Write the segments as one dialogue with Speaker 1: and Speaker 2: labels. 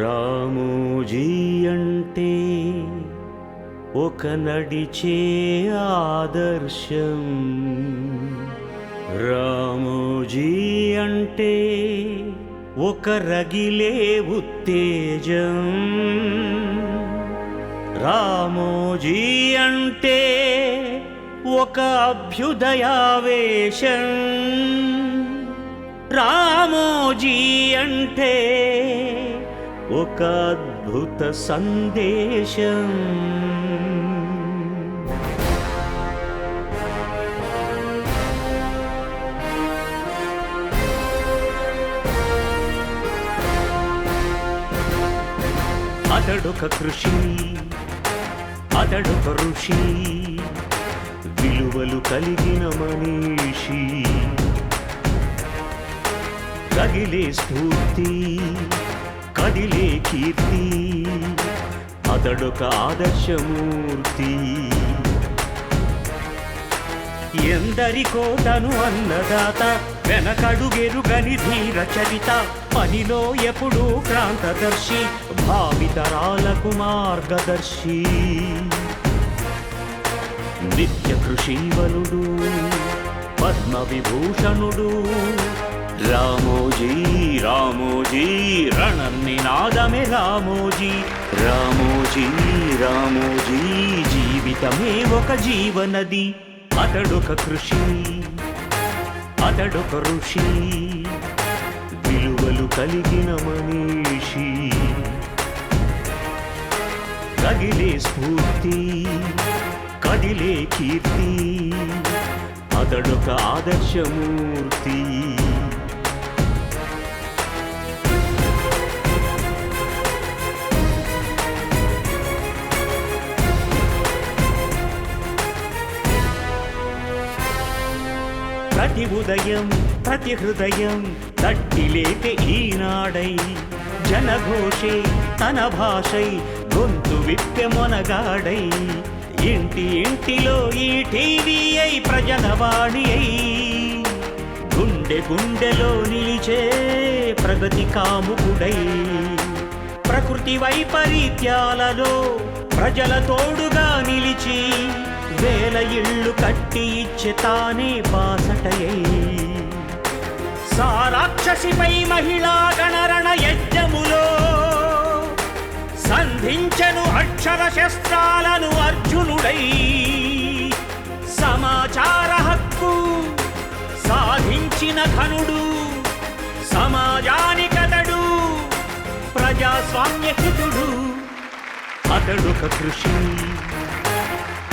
Speaker 1: రామోజీ అంటే ఒక నడిచే ఆదర్శం. రామోజీ అంటే ఒక రగిలే ఉత్తేజం. రామోజీ అంటే ఒక అభ్యుదయావేశం. రామోజీ అంటే ఒక అద్భుత సందేశం. అతడొక కృషి అతడొక ఋషి విలువలు కలిగిన మనీషి. కదిలే స్ఫూర్తి కదిలే కీర్తి అతడొక ఆదర్శమూర్తి. ఎందరికో తను అన్నదాత వెనకడుగెరుగని ధీర చరిత పనిలో ఎప్పుడూ క్రాంతదర్శి భావితరాలకు మార్గదర్శి నిత్య కృషీవలుడు పద్మ విభూషణుడు రామోజీ రామోజీ రణనినాదమే రామోజీ. రామోజీ రామోజీ జీవితమే ఒక జీవనది. అతడొక కృషి అతడొక ఋషి. విలువలు కలిగిన మనీషి. కదిలే స్ఫూర్తి కదిలే కీర్తి. అతడొక ఆదర్శమూర్తి. ప్రతి ఉదయం ప్రతి హృదయం తట్టిలేక ఈనాడై. జనఘోషే తన భాషై గొంతు విప్పె మొనగాడై. ఇంటి ఇంటిలో ఈ టీవీ అయి ప్రజలవాణి అయి గుండె గుండెలో నిలిచే ప్రగతి కాముకుడై. ప్రకృతి వైపరీత్యాలలో ప్రజల తోడుగా నిలిచి వేల ఇళ్ళు కట్టి ఇచ్చే తానే సారాక్షసిపై మహిళా గణరణ యజ్ఞములో సంధించను అక్షర శస్త్రాలను అర్జునుడై. సమాచార హక్కు సాధించిన ఘనుడు సమాజానికతడు ప్రజాస్వామ్య హితుడు అతడొక కృషి.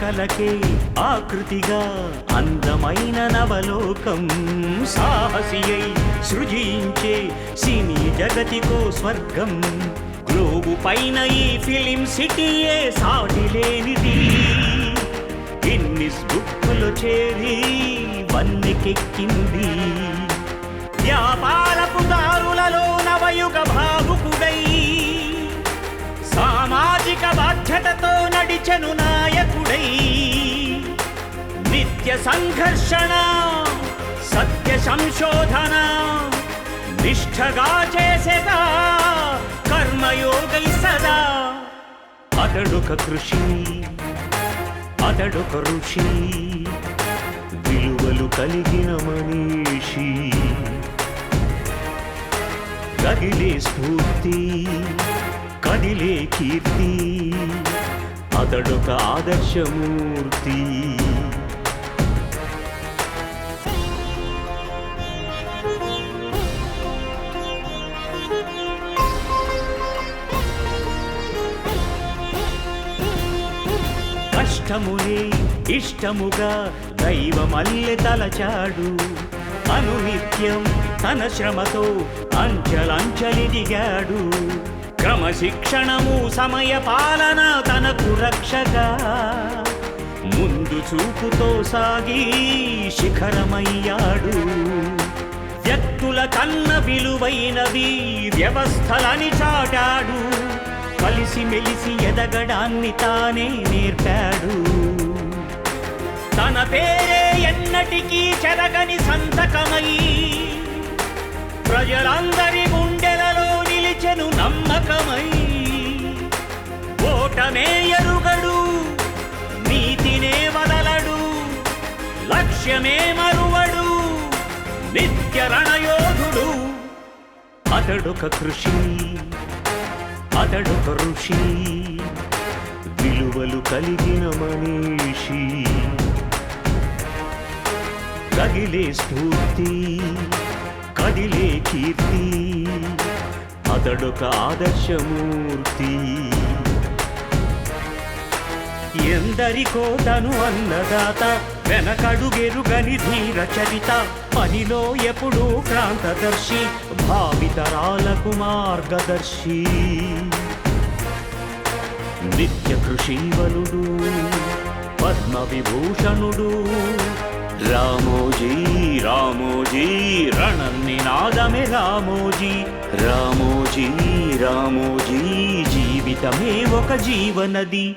Speaker 1: కలకే ఆకృతిగా అందమైన నవలోకం సాహసియై సృజించే సినీ జగతికో స్వర్గం. గ్లోబు పైన ఈ ఫిలిం సిటీయే సాటి లేనిది గిన్నిస్ బుక్కులో చేరి వన్నెకెక్కింది. వ్యాపారపు దారులలో నవయుగ సామాజిక బాధ్యతతో నడిచెను నాయకుడై. నిత్య సంఘర్షణ సత్య సంశోధన నిష్ఠగా చేసేదా కర్మయోగై సదా. అతడొక కృషి అతడొక ఋషి విలువలు కలిగిన మనీషి. కదిలే స్ఫూర్తి కదిలే కీర్తి. అతడొక ఆదర్శమూర్తి కష్టమునే ఇష్టముగా దైవమల్లె తలచాడు. అనునిత్యం తన శ్రమతో అంచలంచలి దిగాడు. క్రమశిక్షణము సమయ పాలన తనకు రక్షగా. ముందు చూపుతో సాగి శిఖరమయ్యాడు. వ్యక్తుల కన్న విలువైనవి వ్యవస్థలని చాటాడు. కలిసి మెలిసి ఎదగడాన్ని తానే నేర్పాడు. తన పేరే ఎన్నటికీ చెరగని సంతకమై ప్రజలందరి ఓటమే ఎరుగడు నీతినే వదలడు లక్ష్యమే మరువడు నిత్య రణయోధుడు. అతడొక కృషి అతడొక ఋషి విలువలు కలిగిన మనీషి. కదిలే స్ఫూర్తి కదిలే కీర్తి అతడొక ఆదర్శమూర్తి. ఎందరికో తను అన్నదాత వెనకడుగెరుగని ధీర చరిత పనిలో ఎప్పుడూ క్రాంతదర్శి భావితరాలకు మార్గదర్శి నిత్య కృషీవలుడు పద్మ విభూషణుడు రామోజీ రామోజీ రణనినాదమే రామోజీ రామోజీ రామోజీ జీవితమే ఒక జీవనది.